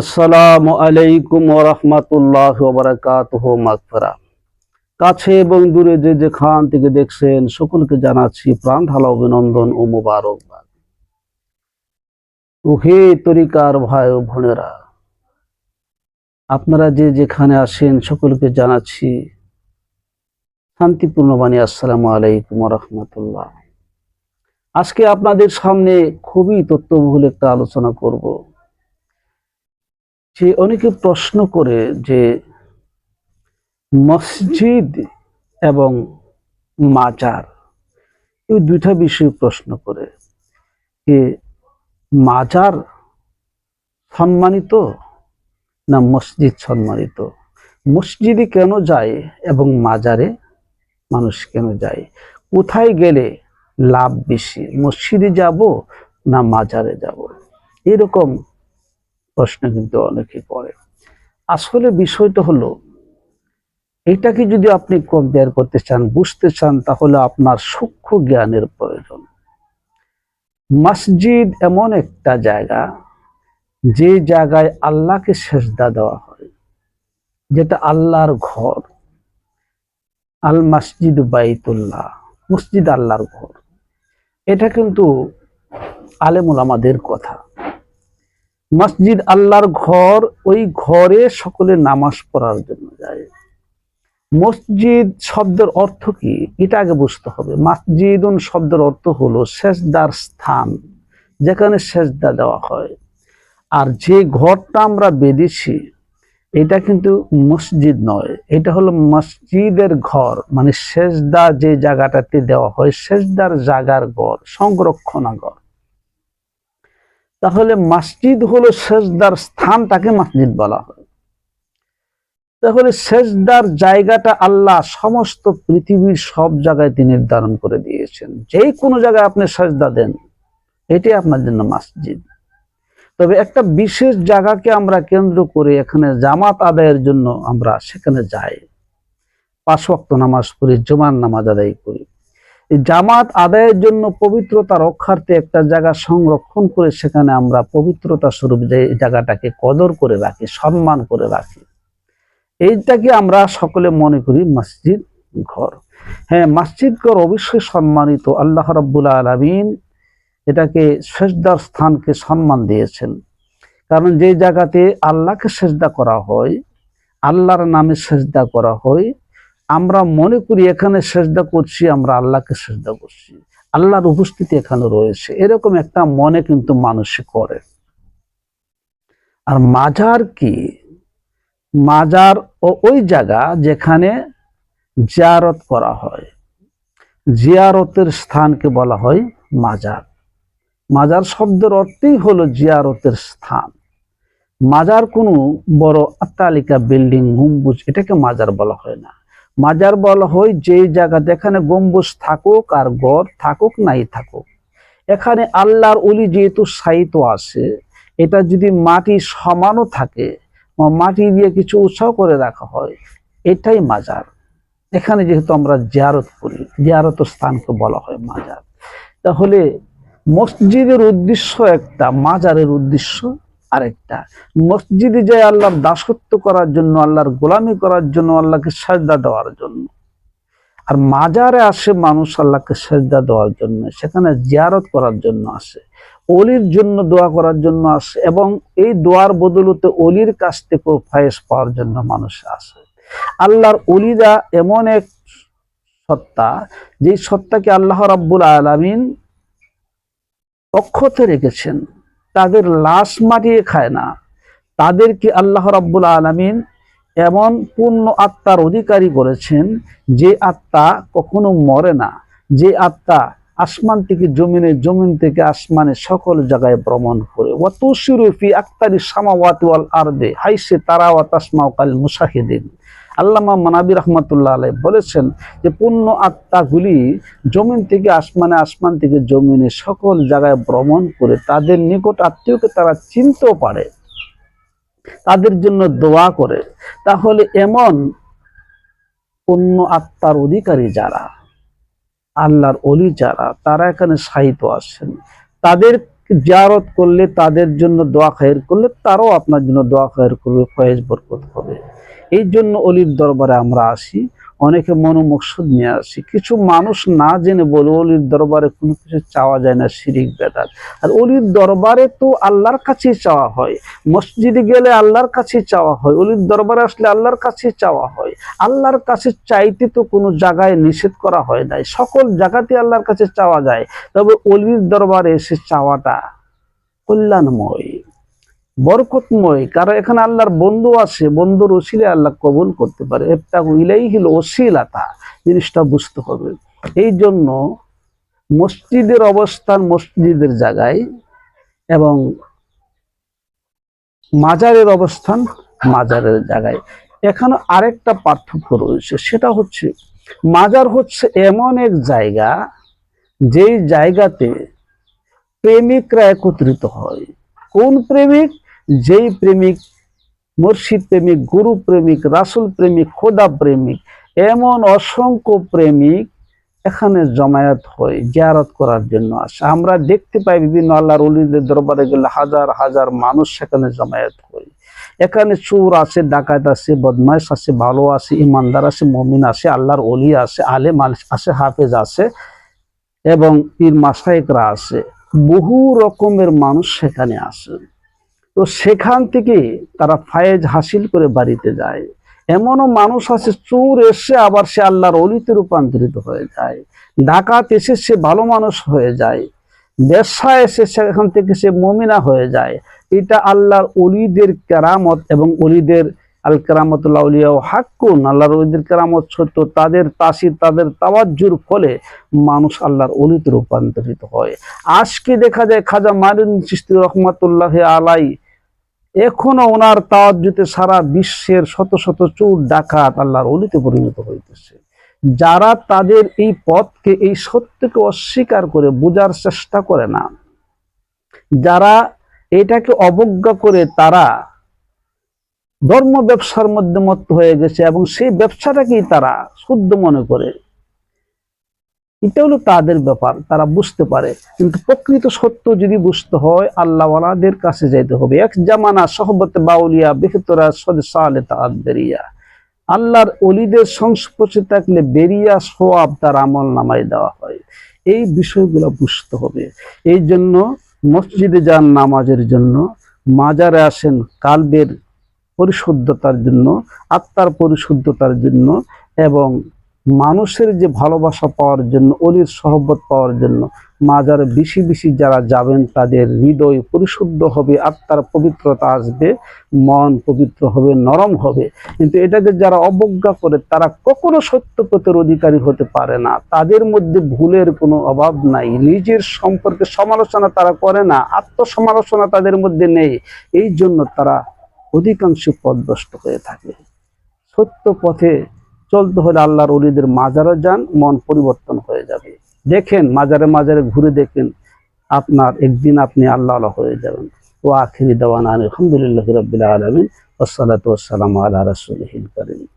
আসসালামু আলাইকুম ওরহমতুল্লাহ বারাকাতুহ মাগফিরা কাছে এবং দূরে যে যেখান থেকে দেখছেন, সকলকে জানাচ্ছি প্রাণ ঢালা অভিনন্দন ও মোবারকবাদ। হে তরিকার ভাই ও বোনেরা, আপনারা যে যেখানে আসেন সকলকে জানাচ্ছি শান্তিপূর্ণ বাণী, আসসালামু আলাইকুম রহমতুল্লাহ। আজকে আপনাদের সামনে খুবই তথ্যবহুল একটা আলোচনা করব। যে অনেকে প্রশ্ন করে যে মসজিদ এবং মাজার, এই দুইটা বিষয়ে প্রশ্ন করে যে মাজার সম্মানিত না মসজিদ সম্মানিত? মসজিদে কেন যায় এবং মাজারে মানুষ কেন যায়? কোথায় গেলে লাভ বেশি? মসজিদে যাব না মাজারে যাব? এরকম প্রশ্ন কিন্তু অনেকে করে। আসলে বিষয়টা হলো, এটাকে যদি আপনি কম্পেয়ার করতে চান, বুঝতে চান, তাহলে আপনার সূক্ষ্ম জ্ঞানের প্রয়োজন। মসজিদ এমন একটা জায়গা, যে জায়গায় আল্লাহকে সেজদা দেওয়া হয়, যেটা আল্লাহর ঘর। আল মসজিদ বাইতুল্লাহ, মসজিদ আল্লাহর ঘর। এটা কিন্তু আলেমুল আমাদের কথা। মসজিদ আল্লাহর ঘর, ওই ঘরে সকলে নামাজ পড়ার জন্য যায়। মসজিদ শব্দের অর্থ কি? এটা আগে বুঝতে হবে। মসজিদুন শব্দের অর্থ হলো সেজদার স্থান, যেখানে সেজদা দেওয়া হয়। আর যে ঘরটা আমরা বেঁধেছি, এটা কিন্তু মসজিদ নয়। এটা হলো মসজিদের ঘর মানে সেজদা যে জায়গাটাতে দেওয়া হয়, সেজদার জাগার ঘর, সংরক্ষণাগর। তাহলে মসজিদ হলো সেজদার স্থানটাকে মসজিদ বলা হয়। তাহলে সেজদার জায়গাটা আল্লাহ সমস্ত পৃথিবীর সব জায়গায় তিনি নির্ধারণ করে দিয়েছেন। যে কোনো জায়গায় আপনি সেজদা দেন, এটাই আপনার জন্য মসজিদ। তবে একটা বিশেষ জায়গাকে আমরা কেন্দ্র করে এখানে জামাত আদায়ের জন্য আমরা সেখানে যাই। পাঁচ ওয়াক্ত নামাজ পড়ি, জুমার নামাজ আদায় করি। জামাত আদায়ের জন্য পবিত্রতা রক্ষার্থে একটা জায়গা সংরক্ষণ করে সেখানে আমরা পবিত্রতা স্বরূপ যে জায়গাটাকে কদর করে রাখি, সম্মান করে রাখি। এইটাকে আমরা সকলে মনে করি মসজিদ ঘর। হ্যাঁ মসজিদ ঘর অবশ্যই সম্মানিত। আল্লাহ রব্বুল আলমিন এটাকে সেজদার স্থানকে সম্মান দিয়েছেন। কারণ যে জায়গাতে আল্লাহকে সেজদা করা হয়, আল্লাহর নামে সেজদা করা হয় আমরা মনে করি এখানে সেজদা করছি, আমরা আল্লাহকে সেজদা করছি। আল্লাহর উপস্থিতি এখানে রয়েছে। এরকম একটা মনে কিন্তু মানুষ করে। আর মাজার কি? মাজার ও ওই জায়গা যেখানে জিয়ারত করা হয়। জিয়ারতের স্থানকে বলা হয় মাজার। মাজার শব্দের অর্থই হলো জিয়ারতের স্থান। মাজার কোনো বড় অট্টালিকা, বিল্ডিং, গম্বুজ, এটাকে মাজার বলা হয় না। মাজার বলা হয় যে জায়গা যেখানে গম্বুজ থাকুক আর গড় থাকুক, নাই থাকুক। এখানে আল্লাহর অলি যেহেতু সাহিত্য আছে, এটা যদি মাটি সমানও থাকে মাটি দিয়ে কিছু উৎসাহ করে রাখা হয়, এটাই মাজার। এখানে যেহেতু আমরা জিয়ারত করি, জিয়ারত স্থানকে বলা হয় মাজার। তাহলে মসজিদের উদ্দেশ্য একটা, মাজারের উদ্দেশ্য আরেকটা। মসজিদে যায় আল্লাহর দাসত্ব করার জন্য, আল্লাহর গোলামি করার জন্য, আল্লাহকে সাজদা দেওয়ার জন্য। আর মাজারে আসে মানুষ আল্লাহকে সাজদা দেওয়ার জন্য, সেখানে জিয়ারত করার জন্য আসে, অলির জন্য দোয়া করার জন্য আসে, এবং এই দোয়ার বদলতে অলির কাছ থেকে ফায়েস পাওয়ার জন্য মানুষ আসে। আল্লাহর অলিরা এমন এক সত্তা যে সত্তাকে আল্লাহ রাব্বুল আলামিন অক্ষতে রেখেছেন। তাদের লাশ মাটিয়ে খায় না। তাদেরকে আল্লাহ রাব্বুল আলামিন এমন পূর্ণ আত্মার অধিকারী করেছেন যে আত্মা কখনো মরে না। যে আত্মা আসমান থেকে জমিনে, জমিন থেকে আসমানে সকল জায়গায় ভ্রমণ করে। অত ফি আক্তারি সামাওয়াত ওয়াল আরদে, হাইসে তারা ওয়া তাসমাও কাল মুসাহিদিন আল্লামা মানাবি রহমতুল্লাহ আলাই বলেছেন যে পূর্ণ আত্মাগুলি জমিন থেকে আসমানে আসমান থেকে জমিনে সকল জায়গায় ভ্রমণ করে তাদের নিকট আত্মীয়কে তারা চিনতেও পারে, তাদের জন্য দোয়া করে। তাহলে এমন পূর্ণ আত্মার অধিকারী যারা, আল্লাহর অলি যারা, তারা এখানে সাহিত্য আসেন তাদের জিয়ারত করলে তাদের জন্য দোয়া খায়ের করলে তারাও আপনার জন্য দোয়া খায়ের করবে, ফয়েজ বরকত হবে। এই জন্য অলির দরবারে আমরা আসি, অনেকে মনোমকসুদ নিয়ে আসি। কিছু মানুষ না জেনে বলে অলির দরবারে কোনো কিছু চাওয়া যায় না, শিরিক, বেদাত। আর অলির দরবারে তো আল্লাহর কাছেই চাওয়া হয়। মসজিদে গেলে আল্লাহর কাছেই চাওয়া হয়, অলির দরবারে আসলে আল্লাহর কাছেই চাওয়া হয়। আল্লাহর কাছে চাইতে তো কোনো জায়গায় নিষেধ করা হয় নাই। সকল জায়গাতে আল্লাহর কাছে চাওয়া যায়। তবে অলির দরবারে এসে চাওয়াটা কল্যাণময়। বরকতময়, কারণ এখানে আল্লাহর বন্ধু আছে, বন্ধুর ওসিলে আল্লাহ কবুল করতে পারে। একটা ইলাই হলো ওসিলাতা, জিনিসটা বুঝতে হবে। এই জন্য মসজিদের অবস্থান মসজিদের জায়গায় এবং মাজারের অবস্থান মাজারের জায়গায়। এখানে আরেকটা পার্থক্য রয়েছে, সেটা হচ্ছে মাজার হচ্ছে এমন এক জায়গা যেই জায়গাতে প্রেমিকরা একত্রিত হয়। কোন প্রেমিক? যেই প্রেমিক, মুর্শিদ প্রেমিক, গুরু প্রেমিক, রাসুল প্রেমিক, খোদা প্রেমিক, এমন অসংখ্য প্রেমিক এখানে জমায়েত হয়, জিয়ারত করার জন্য আসে। আমরা দেখতে পাই বিভিন্ন আল্লাহর অলিদের দরবারে গেলে হাজার হাজার মানুষ সেখানে জমায়েত হয়। এখানে চোর আছে ডাকাত আছে বদমাইশ আছে ভালো আছে ইমানদার আছে মমিন আছে আল্লাহর অলি আছে আল- আছে হাফেজ আছে এবং পীর মাসায়েকরা আছে বহু রকমের মানুষ সেখানে আসে। তো সেখান থেকে তারা ফায়েজ হাসিল করে বাড়িতে যায়। এমনও মানুষ আছে, চোর এসে আবার সে আল্লাহর অলিতে রূপান্তরিত হয়ে যায়। ডাকাত এসে সে ভালো মানুষ হয়ে যায়। ব্যবসা এসে সেখান থেকে সে মমিনা হয়ে যায়। এটা আল্লাহর অলিদের কেরামত এবং অলিদের আল উলিয়াও হাক্কুন। আল্লাহর অলিদের কেরামত সত্য, তাদের তাসির, তাদের তাওয়াজ্জুর ফলে মানুষ আল্লাহর অলিতে রূপান্তরিত হয়। আজকে দেখা যায় খাজা মারুন চিস্তি রহমতুল্লাহ আলাই এখনও ওনার তাওয়াজ্জুতে সারা বিশ্বের শত শত চোর, ডাকাত আল্লাহর অলিতে পরিণত হইতেছে। যারা তাদের এই পথকে, এই সত্যকে অস্বীকার করে বোঝার চেষ্টা করে না, যারা এটাকে অবজ্ঞা করে তারা ধর্ম ব্যবসার মধ্যে মত হয়ে গেছে এবং সেই ব্যবসাটাকেই তারা শুদ্ধ মনে করে। এটা হলো তাদের ব্যাপার, তারা বুঝতে পারে। কিন্তু প্রকৃত সত্য যদি বুঝতে হয় আল্লাহওয়ালাদের কাছে যাইতে হবে। এক জামানা সহবত বাউলিয়া বেহতরা সদ সালে তাদেরিয়া আল্লাহর অলিদের সংস্পর্শে থাকলে বেরিয়া সোয়াব তার আমল নামাই দেওয়া হয়। এই বিষয়গুলো বুঝতে হবে। এই জন্য মসজিদে যান নামাজের জন্য, মাজারে আসেন কালবের পরিশুদ্ধতার জন্য, আত্মার পরিশুদ্ধতার জন্য এবং মানুষের যে ভালোবাসা পাওয়ার জন্য, অলির সহবত পাওয়ার জন্য, মাজার বেশি বেশি যারা যাবেন, তাদের হৃদয় পরিশুদ্ধ হবে আত্মার পবিত্রতা আসবে, মন পবিত্র হবে, নরম হবে। কিন্তু এটাকে যারা অবজ্ঞা করে, তারা কখনো সত্য পথের অধিকারী হতে পারে না। তাদের মধ্যে ভুলের কোনো অভাব নাই। নিজের সম্পর্কে সমালোচনা তারা করে না, আত্মসমালোচনা তাদের মধ্যে নেই। এই জন্য তারা অধিকাংশ পথভ্রষ্ট হয়ে থাকে। সত্য পথে চলতে হলে আল্লাহর অলিদের মাজারে যান, মন পরিবর্তন হয়ে যাবে। দেখেন, মাজারে মাজারে ঘুরে দেখেন, আপনার একদিন আপনি আল্লাহ আল্লাহ হয়ে যাবেন। ও আখিরি দেওয়ান আলহামদুলিল্লাহ রবিল্লা আলমিন ওসালাত ওসালাম আল্লাহ রসুল করিম।